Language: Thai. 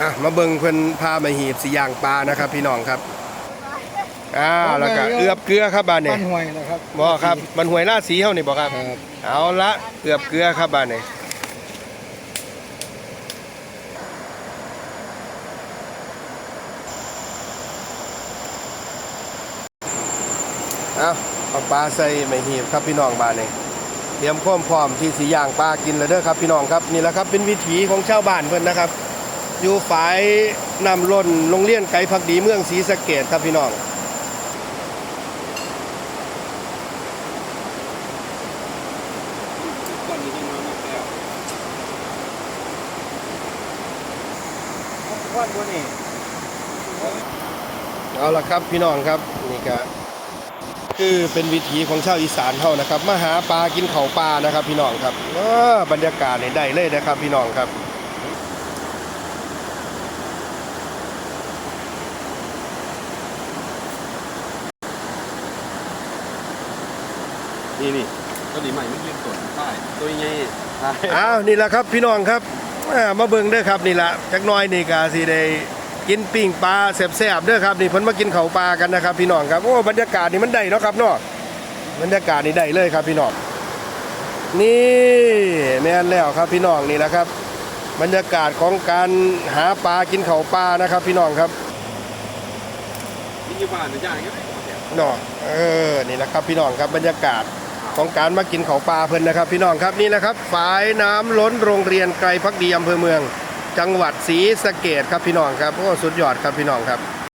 อะมาเบิ่งเพิ่นพามาหีบสีย่างปลานะครับ พี่น้องครับอ่าแล้วก็เอือบเกลือครับบ้านนี้บ้านห้วยนะครับบ่ครับมันหวยราสีเฮานี่บ่ครับครับ เอาละเอือบเกลือครับบ้านนี้เอาเอาปลาใส่ไม่หีบครับพี่น้องบ้านนี้เตรียมความพร้อมที่สีย่างปลากินแล้วเด้อครับพี่น้องครับนี่แหละครับเป็นวิถีของชาวบ้านเพิ่นนะครับ อยู่ฝ่ายนำล้นโรงเรียนไก่พักดีเมืองศรีสะเกดครับพี่น้องวันวันนี้เอาละครับพี่น้องครับนี่ก็คือเป็นวิถีของชาวอีสานเฮานะครับมาหาปลากินเขาวปลานะครับ พี่น้องครับเออบรรยากาศนี่ได้เลยนะครับ พี่น้องครับ นี่นี่ตัวนี้ใหม่ไม่ยืนตัวใช่ตัวใหญ่ใช่อ้าวนี่แหละครับพี่น้องครับอ่ามาเบิ่งเด้อครับนี่ละจักหน้อยนี่ก็สิได้กินปิ้งปลาแซ่บๆเด้อครับนี่เพิ่นมากินเขาวปลากันนะครับ พี่น้องครับโอ้บรรยากาศนี่มันได้เนาะครับเนาะบรรยากาศนี่ได้เลยครับพี่น้องนี่แม่นแล้วครับพี่น้องนี่แหละครับ บรรยากาศของการหาปลากินเขาวปลานะครับ พี่น้องครับนี่ยี่บ้านจะย่างยังไงเนาะเออนี่แหละครับพี่น้องครับบรรยากาศ ของการมากินเขาวปลาเพิ่นนะครับ พี่น้องครับนี่นะครับฝายน้ำล้นโรงเรียนไกลพักดีอำเภอเมือง จังหวัดศรีสะเกดครับพี่น้องครับโอ้สุดยอดครับพี่น้องครับ